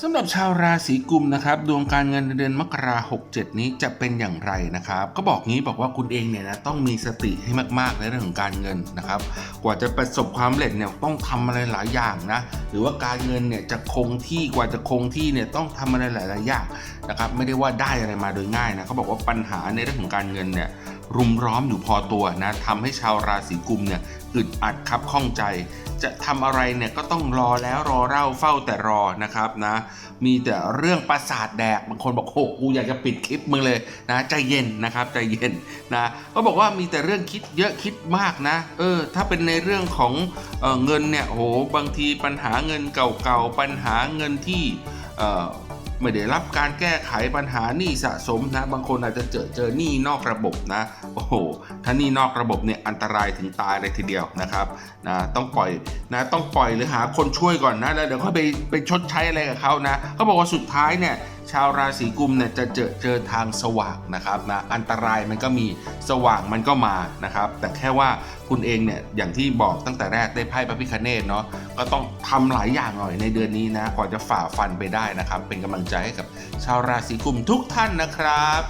สำหรับชาวราศีกุมนะครับดวงการเงินเดือนมกราหกเจ็ดนี้จะเป็นอย่างไรนะครับ ก็บอกงี้บอกว่าคุณเองเนี่ยนะต้องมีสติให้มากๆในเรื่องของการเงินนะครับ กว่าจะประสบความสำเร็จเนี่ยต้องทำอะไรหลายอย่างนะหรือว่าการเงินเนี่ยจะคงที่กว่าจะคงที่เนี่ยต้องทำอะไรหลายๆอย่างนะครับไม่ได้ว่าได้อะไรมาโดยง่ายนะเขาบอกว่าปัญหาในเรื่องของการเงินเนี่ยรุมร้อมอยู่พอตัวนะทำให้ชาวราศีกุมเนี่ยอึดอัดครับข้องใจ จะทำอะไรเนี่ยก็ต้องรอแล้วรอเล่าเฝ้าแต่รอนะครับนะมีแต่เรื่องประสาทแดกบางคนบอกโหกูอยากจะปิดคลิปมึงเลยนะใจเย็นนะครับใจเย็นนะก็บอกว่ามีแต่เรื่องคิดเยอะคิดมากนะเออถ้าเป็นในเรื่องของเออเงินเนี่ยโหบางทีปัญหาเงินเก่าๆปัญหาเงินที่เไม่ได้รับการแก้ไขปัญหาหนี้สะสมนะ บางคนอาจจะเจอเจอหนี้นอกระบบนะ โอ้โห ถ้าหนี้นอกระบบเนี่ยอันตรายถึงตายเลยทีเดียวนะครับนะต้องปล่อยนะต้องปล่อยหรือหาคนช่วยก่อนนะแล้วเดี๋ยวค่อยไปไปชดใช้อะไรกับเขานะเขาบอกว่าสุดท้ายเนี่ย ชาวราศีกุมเนี่ยจะเจอเจอทางสว่างนะครับนะอันตรายมันก็มีสว่างมันก็มานะครับ แต่แค่ว่าคุณเองเนี่ยอย่างที่บอกตั้งแต่แรกได้ไพ่พระพิคเนตเนาะก็ต้องทำหลายอย่างหน่อยในเดือนนี้นะกว่าจะฝ่าฟันไปได้นะครับ เป็นกำลังใจให้กับชาวราศีกุมทุกท่านนะครับ